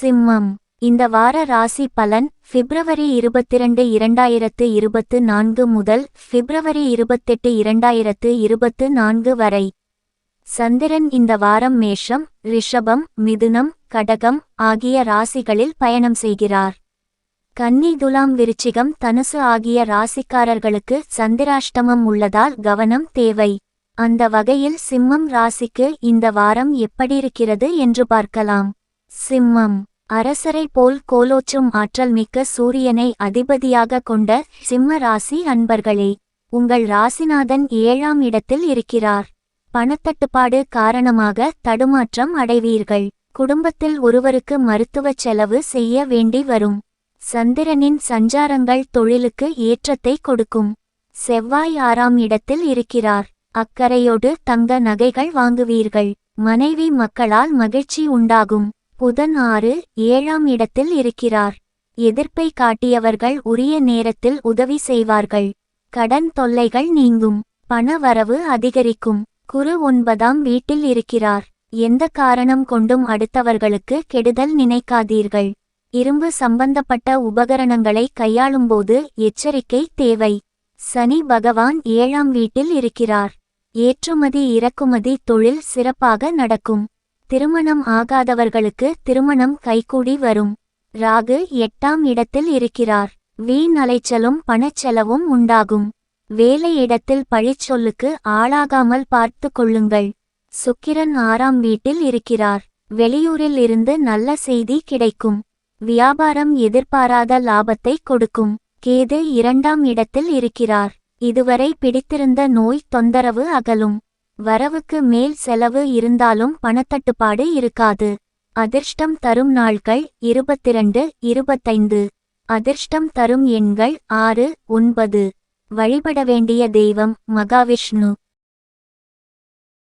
சிம்மம். இந்த வார ராசி பலன் பிப்ரவரி இருபத்திரண்டு இரண்டாயிரத்து இருபத்து நான்கு முதல் பிப்ரவரி இருபத்தெட்டு இரண்டாயிரத்து இருபத்து நான்கு வரை. சந்திரன் இந்த வாரம் மேஷம் ரிஷபம் மிதுனம் கடகம் ஆகிய ராசிகளில் பயணம் செய்கிறார். கன்னி துலாம் விருச்சிகம் தனுசு ஆகிய ராசிக்காரர்களுக்கு சந்திராஷ்டமம் உள்ளதால் கவனம் தேவை. அந்த வகையில் சிம்மம் ராசிக்கு இந்த வாரம் எப்படியிருக்கிறது என்று பார்க்கலாம். சிம்மம். அரசரை போல் கோலோச்சும் ஆற்றல் மிக்க சூரியனை அதிபதியாக கொண்ட சிம்ம ராசி அன்பர்களே உங்கள் ராசிநாதன் ஏழாம் இடத்தில் இருக்கிறார். பணத்தட்டுப்பாடு காரணமாக தடுமாற்றம் அடைவீர்கள். குடும்பத்தில் ஒருவருக்கு மருத்துவச் செலவு செய்ய வேண்டி வரும். சந்திரனின் சஞ்சாரங்கள் தொழிலுக்கு ஏற்றத்தை கொடுக்கும். செவ்வாய் ஆறாம் இடத்தில் இருக்கிறார். அக்கறையோடு தங்க நகைகள் வாங்குவீர்கள். மனைவி மக்களால் மகிழ்ச்சி உண்டாகும். புதன் ஆறு ஏழாம் இடத்தில் இருக்கிறார். எதிர்ப்பை காட்டியவர்கள் உரிய நேரத்தில் உதவி செய்வார்கள். கடன் தொல்லைகள் நீங்கும். பண வரவு அதிகரிக்கும். குரு ஒன்பதாம் வீட்டில் இருக்கிறார். எந்த காரணம் கொண்டும் அடுத்தவர்களுக்கு கெடுதல் நினைக்காதீர்கள். இரும்பு சம்பந்தப்பட்ட உபகரணங்களை கையாளும்போது எச்சரிக்கை தேவை. சனி பகவான் ஏழாம் வீட்டில் இருக்கிறார். ஏற்றுமதி இறக்குமதி தொழில் சிறப்பாக நடக்கும். திருமணம் ஆகாதவர்களுக்கு திருமணம் கைகூடி வரும். ராகு எட்டாம் இடத்தில் இருக்கிறார். வீண் அலைச்சலும் பணச்செலவும் உண்டாகும். வேலை இடத்தில் பழிச்சொல்லுக்கு ஆளாகாமல் பார்த்து கொள்ளுங்கள். சுக்கிரன் ஆறாம் வீட்டில் இருக்கிறார். வெளியூரில் இருந்து நல்ல செய்தி கிடைக்கும். வியாபாரம் எதிர்பாராத லாபத்தை கொடுக்கும். கேது இரண்டாம் இடத்தில் இருக்கிறார். இதுவரை பிடித்திருந்த நோய் தொந்தரவு அகலும். வரவுக்கு மேல் செலவு இருந்தாலும் பணத்தட்டுப்பாடு இருக்காது. அதிர்ஷ்டம் தரும் நாள்கள் இருபத்திரண்டு இருபத்தைந்து. அதிர்ஷ்டம் தரும் எண்கள் ஆறு ஒன்பது. வழிபட வேண்டிய தெய்வம் மகாவிஷ்ணு.